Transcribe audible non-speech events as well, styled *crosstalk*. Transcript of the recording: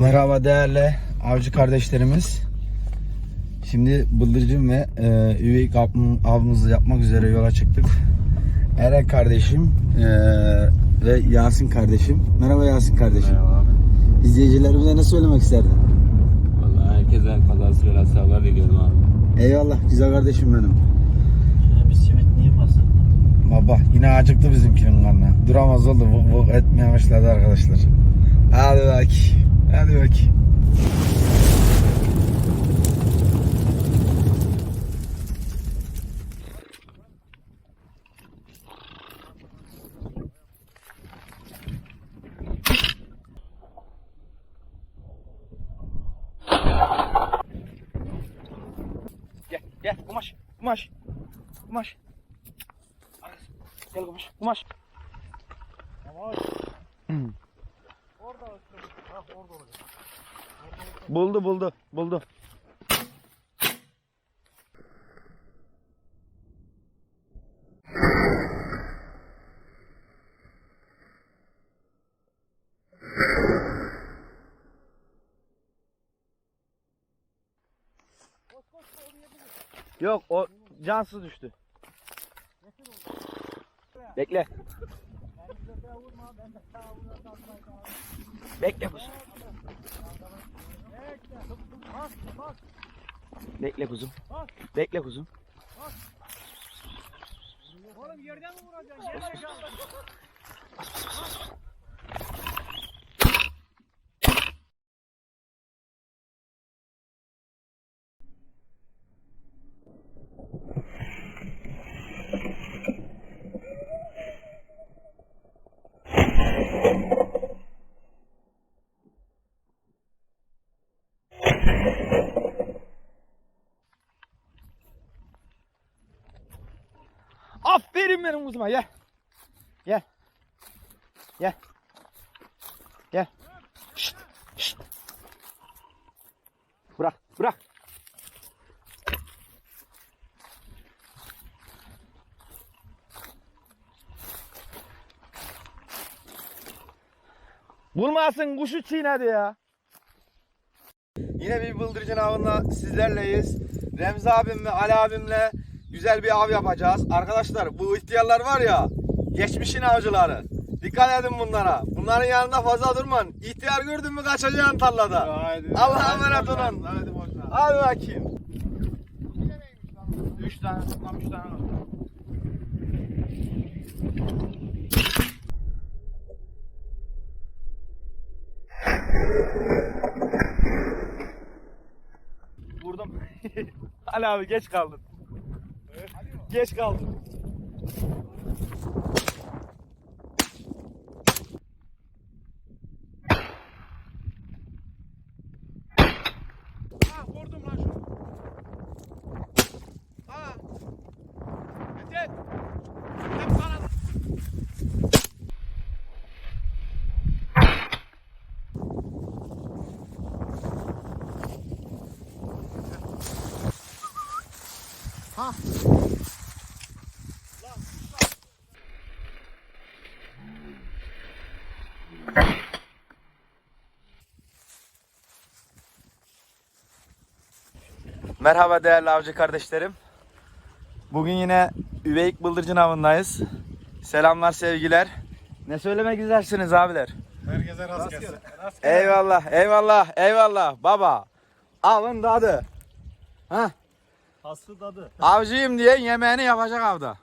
Merhaba değerli avcı kardeşlerimiz. Şimdi bıldırcın ve e, üveyik av- avımızı yapmak üzere yola çıktık. Eren kardeşim e, ve Yasin kardeşim. Merhaba Yasin kardeşim. Merhaba abi. İzleyicilerimize ne söylemek isterdin? Vallahi herkese kazası belası haber diliyorum abi. Eyvallah güzel kardeşim benim. Şöyle bir simit niye basın? Baba yine acıktı bizimkinin karnı. Duramaz oldu. Vık vık etmeye başladı arkadaşlar. Hadi bak. Hadi bak. Gel gel kumaş kumaş kumaş. Gel kumaş kumaş. Buldu buldu buldu. Yok o cansız düştü. Bekle. Bekle kuzum. Bekle kuzum. Bekle kuzum. Oğlum yerden mi vuracaksın? Yerden Aferin benim kuzuma gel. Gel. Gel. Gel. Şşt, şşt. Bırak, bırak. Vurmasın kuşu çiğnedi ya. Yine bir bıldırcın avında sizlerleyiz. Remzi abim ve Ali abimle güzel bir av yapacağız. Arkadaşlar bu ihtiyarlar var ya geçmişin avcıları. Dikkat edin bunlara. Bunların yanında fazla durman. İhtiyar gördün mü kaçacaksın tarlada. Allah'a emanet olun. Hadi boşver. Hadi bakayım. 3 tane toplam 3 tane var. Vurdum. *laughs* Ali abi geç kaldın. Geç kaldın. Ha vurdum lan Merhaba değerli avcı kardeşlerim. Bugün yine Üveyik Bıldırcın avındayız. Selamlar sevgiler. Ne söylemek istersiniz abiler? Herkese rast gelsin. Eyvallah eyvallah eyvallah baba. Avın tadı. Ha, Haslı dadı. avcıyım diye yemeğini yapacak avda.